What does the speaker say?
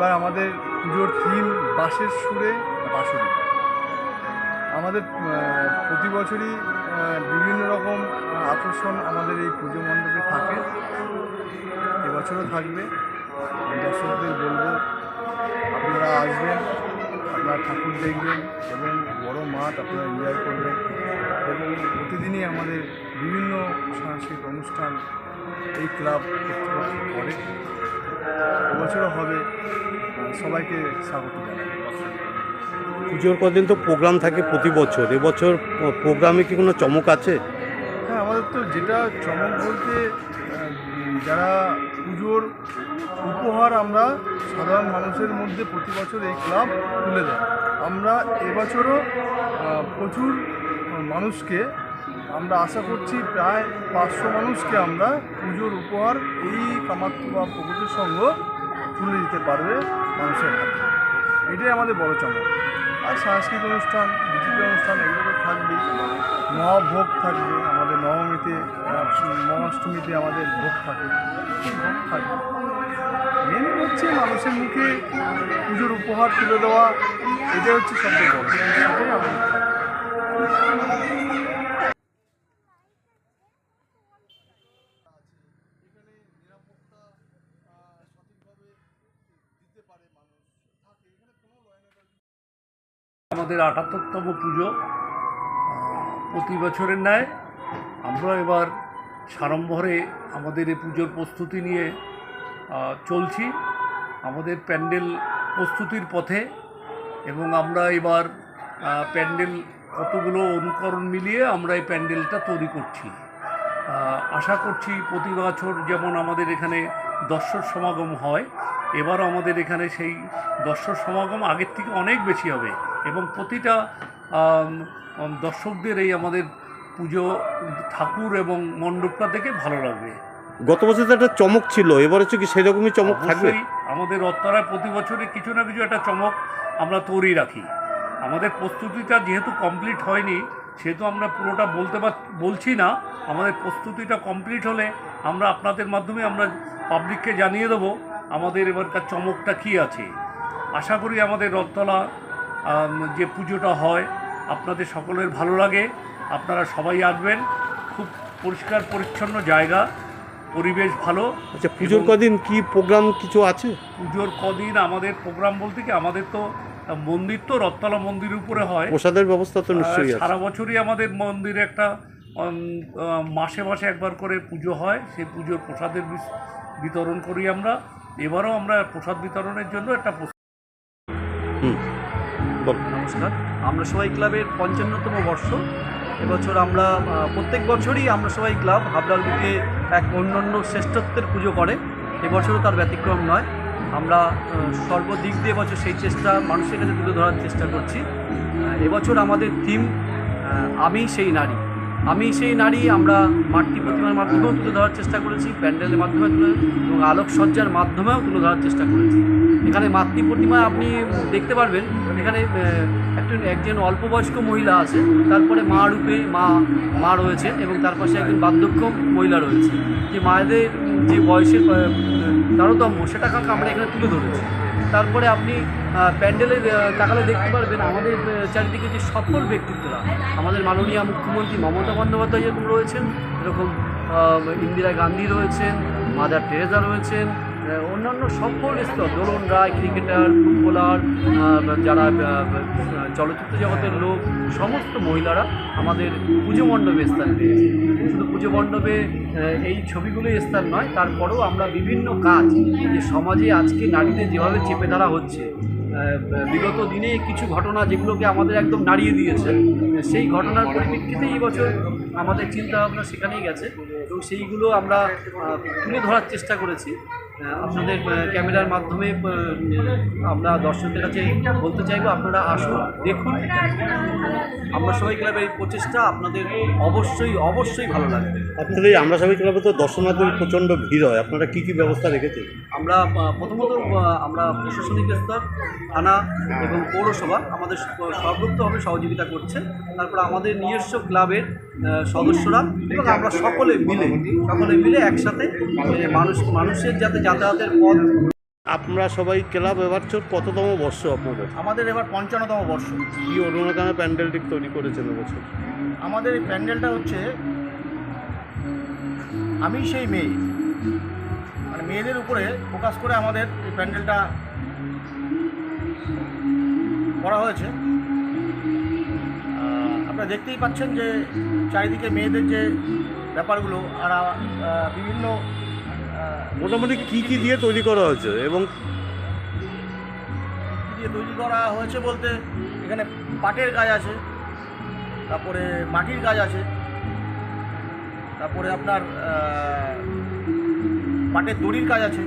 এবার আমাদের পুজোর থিম বাঁশের সুরে বাঁশুরি। আমাদের প্রতি বছরই বিভিন্ন রকম আকর্ষণ আমাদের এই পুজো মণ্ডপে থাকে। এবছরও থাকবে। দর্শকদের বলব, আপনারা আসবেন, আপনারা ঠাকুর দেখবেন এবং বড় মাঠ আপনারা এনজয় করবেন এবং প্রতিদিনই আমাদের বিভিন্ন সাংস্কৃতিক অনুষ্ঠান এই ক্লাব করে। এবছরও হবে। সবাইকে স্বাগত জানাই। পুজোর কদিন তো প্রোগ্রাম থাকে প্রতি বছর। এবছর প্রোগ্রামে কি কোনো চমক আছে? হ্যাঁ আমাদের তো যেটা চমক বলতে যারা পুজোর উপহার আমরা সাধারণ মানুষের মধ্যে প্রতি বছর এই ক্লাব তুলে দেয়। আমরা এবছরও প্রচুর মানুষকে আমরা আশা করছি প্রায় পাঁচশো মানুষকে আমরা পুজোর উপহার এই বা প্রকৃতির সঙ্গ তুলে দিতে পারবে মানুষের হাতে। এটাই আমাদের বড় চমক আর সাংস্কৃতিক অনুষ্ঠান, বিচিত্র অনুষ্ঠান, এগুলো তো থাকবেই। মহাভোগ থাকবে আমাদের নবমীতে মহাষ্টমীতে আমাদের ভোগ থাকে ভোগ থাকবে। মেন হচ্ছে মানুষের মুখে পুজোর উপহার তুলে দেওয়া। এটাই হচ্ছে সবচেয়ে বড় এটাই আমাদের এখানে নিরাপত্তা সঠিকভাবে দিতে পারে মানুষ থাকে এখানে কোনো লয়না আমাদের আটাত্তরতম পুজো প্রতি বছরের ন্যায় আমরা এবার সাড়ম্বরে আমাদের এই পুজোর প্রস্তুতি নিয়ে চলছি। আমাদের প্যান্ডেল প্রস্তুতির পথে এবং আমরা এবার প্যান্ডেল কতগুলো অনুকরণ মিলিয়ে আমরা এই প্যান্ডেলটা তৈরি করছি। আশা করছি প্রতি বছর যেমন আমাদের এখানে দর্শক সমাগম হয় এবারও আমাদের এখানে সেই দর্শক সমাগম আগের থেকে অনেক বেশি হবে এবং প্রতিটা দর্শকদের এই আমাদের পুজো ঠাকুর এবং মণ্ডপটা দেখে ভালো লাগবে। গত বছর তো একটা চমক ছিল এবার হচ্ছে কি সেরকমই চমক থাকবে? আমাদের রত্তরায় প্রতি বছরে কিছু না কিছু একটা চমক আমরা তৈরি রাখি। আমাদের প্রস্তুতিটা যেহেতু কমপ্লিট হয়নি সেহেতু আমরা পুরোটা বলতে পার বলছি না আমাদের প্রস্তুতিটা কমপ্লিট হলে আমরা আপনাদের মাধ্যমে আমরা পাবলিককে জানিয়ে দেবো আমাদের এবারকার চমকটা কী আছে? আশা করি আমাদের রথতলা যে পুজোটা হয় আপনাদের সকলের ভালো লাগে। আপনারা সবাই আসবেন। খুব পরিষ্কার পরিচ্ছন্ন জায়গা। পরিবেশ ভালো। আচ্ছা পুজোর কদিন কি প্রোগ্রাম কিছু আছে? পুজোর কদিন আমাদের প্রোগ্রাম বলতে কি আমাদের তো মন্দির তো রথতলা মন্দিরের উপরে হয়। প্রসাদের ব্যবস্থা তো নিশ্চয়ই সারা বছরই আমাদের মন্দিরে একটা মাসে মাসে একবার করে পুজো হয়। সেই পুজোর প্রসাদের বিতরণ করি আমরা। এবারও আমরা প্রসাদ বিতরণের জন্য একটা। নমস্কার। আমরা সবাই ক্লাবের পঞ্চান্নতম বর্ষ। এবছর আমরা প্রত্যেক বছরই আমরা সবাই ক্লাব হাবড়ার বুকে এক অন্যান্য শ্রেষ্ঠত্বের পুজো করে। এবছরও তার ব্যতিক্রম নয়। আমরা সর্বদিক দিয়ে এবছর সেই চেষ্টা মানুষের কাছে তুলে ধরার চেষ্টা করছি। এবছর আমাদের থিম আমি সেই নারী। আমি সেই নারী আমরা মাতৃ প্রতিমার মাধ্যমেও তুলে ধরার চেষ্টা করেছি, প্যান্ডেলের মাধ্যমে তুলে এবং আলোকসজ্জার মাধ্যমেও তুলে ধরার চেষ্টা করেছি। এখানে মাতৃ প্রতিমা আপনি দেখতে পারবেন, এখানে একজন একজন অল্প বয়স্ক মহিলা আছে, তারপরে মা রূপে মা মা রয়েছেন এবং তার পাশে একজন বার্ধক্য মহিলা রয়েছে। যে মায়েদের যে বয়সের তারতম্য সেটা কাউকে আমরা এখানে তুলে ধরেছি। তারপরে আপনি প্যান্ডেলে তাকালে দেখতে পারবেন আমাদের চারিদিকে যে সফল ব্যক্তিত্বরা। আমাদের মাননীয় মুখ্যমন্ত্রী মমতা বন্দ্যোপাধ্যায় যেরকম রয়েছেন, এরকম ইন্দিরা গান্ধী রয়েছেন, মাদার টেরেজা রয়েছেন অন্যান্য সফল স্তর, দোলন রায়, ক্রিকেটার, ফুটবলার যারা চলচ্চিত্র জগতের লোক, সমস্ত মহিলারা আমাদের পুজো মণ্ডপে স্থান পেয়েছে পুজো মণ্ডপে এই ছবিগুলোই স্থান নয়, তারপরেও আমরা বিভিন্ন কাজ যে সমাজে আজকে নারীদের যেভাবে চেপে ধরা হচ্ছে বিগত দিনে কিছু ঘটনা যেগুলোকে আমাদের একদম নাড়িয়ে দিয়েছে, সেই ঘটনার পরিপ্রেক্ষিতে এই বছর আমাদের চিন্তাভাবনা সেখানেই গেছে এবং সেইগুলো আমরা তুলে ধরার চেষ্টা করেছি। আপনাদের ক্যামেরার মাধ্যমে আমরা দর্শকদের কাছে বলতে চাইব আপনারা আসুন দেখুন। আমরা সবাই ক্লাবের এই প্রচেষ্টা আপনাদের অবশ্যই অবশ্যই ভালো লাগবে। আপনাদের এই আমরা সবাই ক্লাবে তো দর্শনার্থীর প্রচণ্ড ভিড় হয় আপনারা কী কী ব্যবস্থা রেখেছেন? আমরা প্রথমত আমরা প্রশাসনিক স্তর থানা এবং পৌরসভা আমাদের সর্বোত্তভাবে সহযোগিতা করছে। তারপর আমাদের নিজস্ব ক্লাবের সদস্যরা এবং আমরা সকলে মিলে সকলে মিলে একসাথে মানুষ মানুষের যাতে যাতায়াতের পথ আপনারা সবাই ক্লাব এবছর কততম বর্ষ আপনাদের? আমাদের এবার পঞ্চান্নতম বর্ষ। কি অনুরাগানে প্যান্ডেলটি তৈরি করেছেন এবছর? আমাদের এই প্যান্ডেলটা হচ্ছে আমি সেই মেয়ে। মানে মেয়েদের উপরে ফোকাস করে আমাদের এই প্যান্ডেলটা করা হয়েছে। আপনারা দেখতেই পাচ্ছেন যে চারিদিকে মেয়েদের যে ব্যাপারগুলো আর বিভিন্ন মোটামুটি কি কি দিয়ে তৈরি করা হয়েছে এবং কি দিয়ে তৈরি করা হয়েছে বলতে এখানে পাটের কাজ আছে তারপরে মাটির কাজ আছে তারপরে আপনার পাটের দড়ির কাজ আছে।